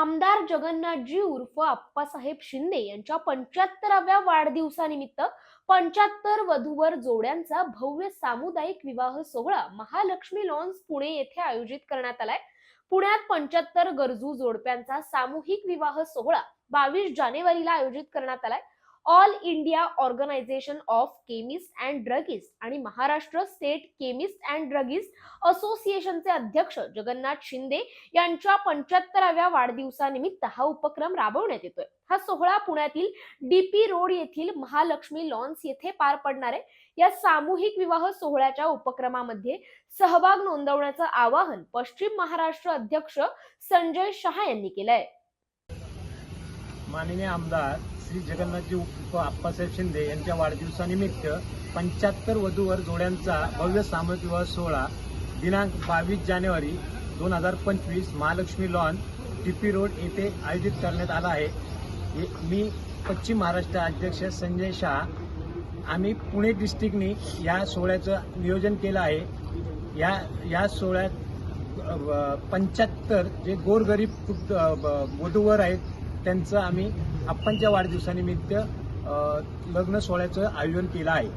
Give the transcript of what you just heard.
आमदार जगन्नाथजी उर्फ आप्पासाहेब शिंदे यांच्या पंच्याहत्तराव्या वाढदिवसानिमित्त पंच्याहत्तर वधूवर जोड्यांचा भव्य सामुदायिक विवाह सोहळा महालक्ष्मी लॉन्स पुणे येथे आयोजित करण्यात आलाय. पुण्यात पंच्याहत्तर गरजू जोडप्यांचा सामूहिक विवाह सोहळा बावीस जानेवारीला आयोजित करण्यात आलाय. All India organisation of chemist and druggist आणि Maharashtra state chemist and druggist असोसिएशनचे अध्यक्ष जगन्नाथ शिंदे यांच्या पंच्याहत्तराव्या वाढदिवसानिमित्त हा उपक्रम राबवण्यात येतोय. हा सोहळा पुण्यातील डीपी रोड येथील महालक्ष्मी लॉन्स येथे पार पडणार आहे. या सामूहिक विवाह सोहळ्याच्या उपक्रमामध्ये सहभाग नोंदवण्याचं आवाहन पश्चिम महाराष्ट्र अध्यक्ष संजय शहा यांनी केलंय. माननीय आमदार श्री जगन्नाथजी उप आप्पासाहेब शिंदे यांच्या वाढदिवसानिमित्त पंच्याहत्तर वधूवर जोड्यांचा भव्य सामूहिक विवाह सोहळा दिनांक बावीस जानेवारी दोन हजार पंचवीस महालक्ष्मी लॉन टीपी रोड येथे आयोजित करण्यात आला आहे. हे- मी पश्चिम महाराष्ट्र अध्यक्ष संजय शहा आम्ही पुणे डिस्ट्रिक्टनी या सोहळ्याचं नियोजन केलं आहे. या या सोहळ्यात पंच्याहत्तर जे गोरगरीब ब- वधूवर आहेत त्यांचं आम्ही आप्पांच्या वाढदिवसानिमित्त लग्न सोहळ्याचं आयोजन केलं आहे.